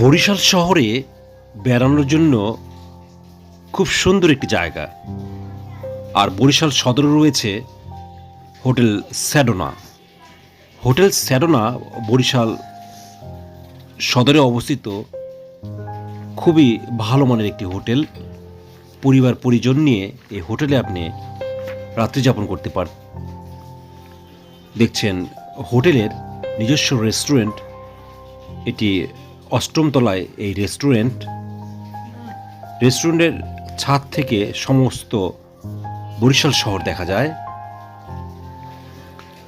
বরিশাল শহরে বেড়ানোর জন্য খুব সুন্দর একটি জায়গা। আর বরিশাল সদরে রয়েছে hotel Sedona. Hotel Sedona Barishal সদরে অবস্থিত খুবই ভালো মানের একটি হোটেল। পরিবার, পরিজন নিয়ে এই হোটেলে আপনি রাত্রিযাপন করতে পার, দেখছেন হোটেলের নিজস্ব রেস্টুরেন্ট। এটি অষ্টম তলায় এই রেস্টুরেন্ট রেস্টুরেন্টের ছাদ থেকে সমস্ত বরিশাল শহর দেখা যায়।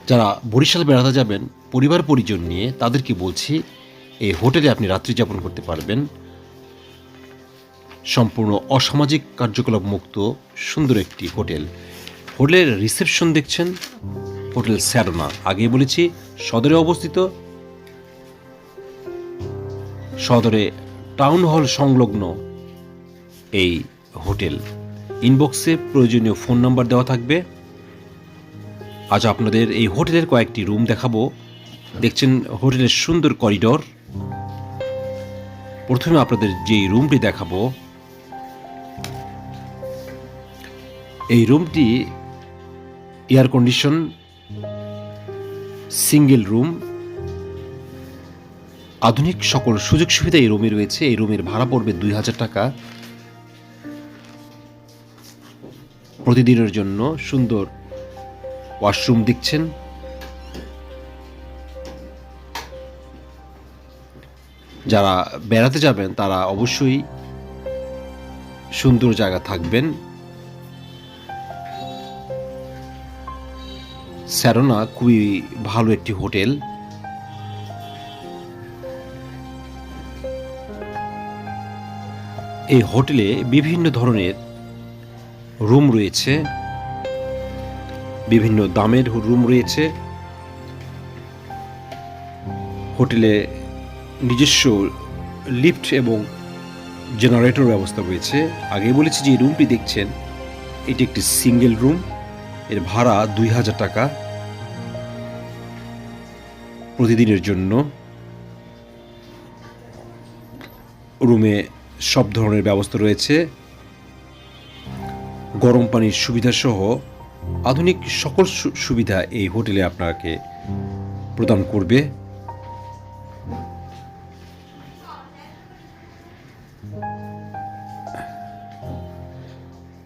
যারা বরিশাল বেড়াতে যাবেন, পরিবার পরিজন নিয়ে তাদেরকে বলছি, এই হোটেলে আপনি রাত্রি যাপন করতে পারবেন। সম্পূর্ণ অসামাজিক কার্যকলাপ মুক্ত, সুন্দর একটি হোটেল। হোটেলের রিসেপশন দেখছেন, হোটেল স্যারোনা। আগে বলেছি, সদরে অবস্থিত সদরে টাউন হল সংলগ্ন এই হোটেল। ইনবক্সে প্রয়োজনীয় ফোন নাম্বার দেওয়া থাকবে। আজ আপনাদের এই হোটেলের কয়েকটি রুম দেখাবো। দেখছেন হোটেলের সুন্দর করিডোর। প্রথমে আপনাদের যে রুমটি দেখাবো, এই রুমটি এয়ার কন্ডিশন, সিঙ্গেল রুম আধুনিক সকল সুযোগ সুবিধা এই রুমে রয়েছে। এই রুমের ভাড়া পড়বে দুই হাজার টাকা। প্রতিদিনের জন্য সুন্দর ওয়াশরুম দেখছেন। যারা বেড়াতে যাবেন, তারা অবশ্যই সুন্দর জায়গা থাকবেন। স্যারোনা খুবই ভালো একটি হোটেল। এই হোটেলে বিভিন্ন ধরনের রুম রয়েছে, বিভিন্ন দামের রুম রয়েছে। হোটেলে নিজস্ব লিফট এবং জেনারেটর ব্যবস্থা রয়েছে। আগে বলেছি যে রুমটি দেখছেন, এটি একটি সিঙ্গেল রুম, এর ভাড়া দুই হাজার টাকা প্রতিদিনের জন্য। রুমে সব ধরনের ব্যবস্থা রয়েছে। গরম পানির সুবিধা সহ আধুনিক সকল সুবিধা এই হোটেলে আপনাকে প্রদান করবে।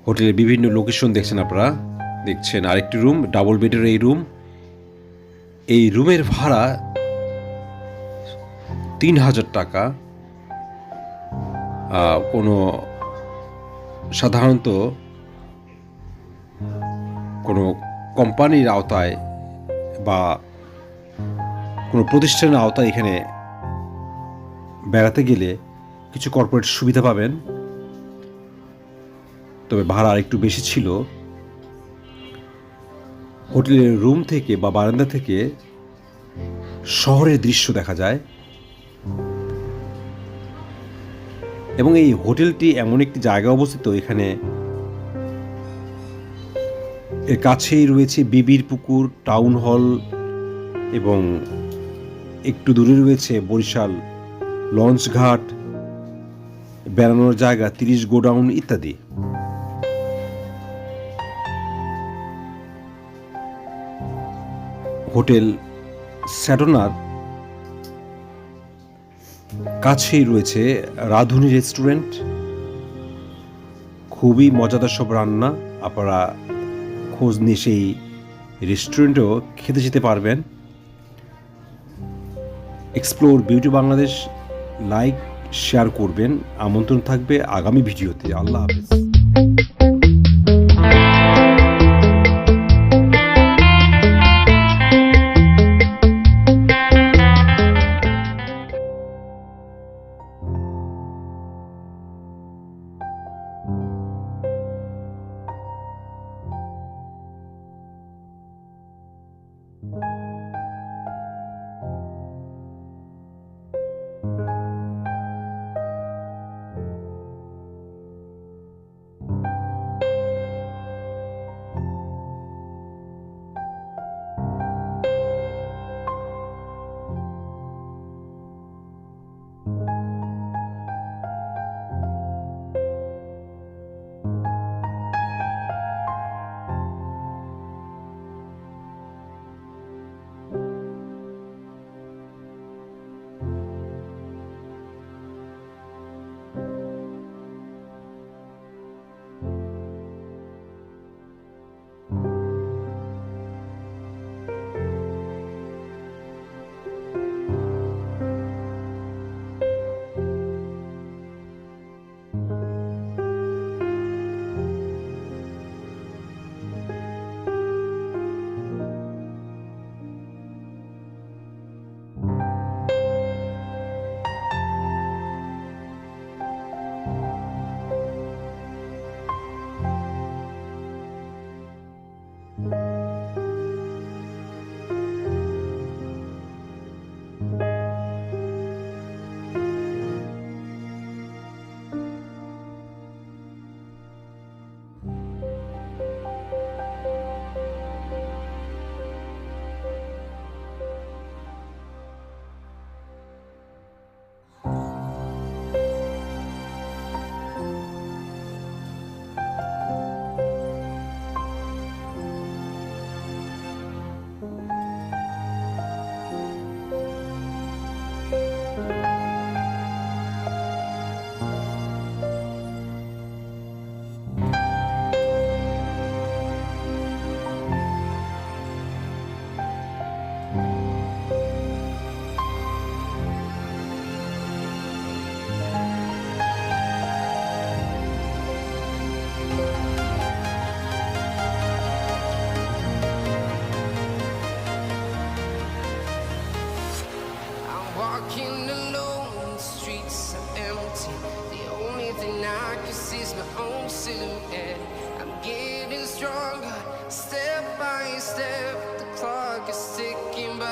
হোটেলের বিভিন্ন লোকেশন দেখছেন আপনারা। দেখছেন আরেকটি রুম, ডাবল বেডের এই রুম। এই রুমের ভাড়া তিন হাজার টাকা। কোনো সাধারণত কোনো কোম্পানির আওতায় বা কোনো প্রতিষ্ঠানের আওতায় এখানে বেড়াতে গেলে কিছু কর্পোরেট সুবিধা পাবেন। তবে ভাড়া একটু বেশি ছিল। হোটেলের রুম থেকে বা বারান্দা থেকে শহরের দৃশ্য দেখা যায়। এবং এই হোটেলটি এমন একটি জায়গা অবস্থিত, এখানে এর কাছেই রয়েছে বিবির পুকুর, টাউন হল এবং একটু দূরে রয়েছে বরিশাল লঞ্চ ঘাট, বেড়ানোর জায়গা, তিরিশ গোডাউন ইত্যাদি। হোটেল স্যাডোনার কাছেই রয়েছে রাধুনী রেস্টুরেন্ট। খুবই মজাদার সব রান্না। আপনারা খোঁজ নিয়ে সেই রেস্টুরেন্টেও খেতে যেতে পারবেন। Explore beauty Bangladesh like share করবেন। আমন্ত্রণ থাকবে আগামী ভিডিওতে। আল্লাহ হাফেজ।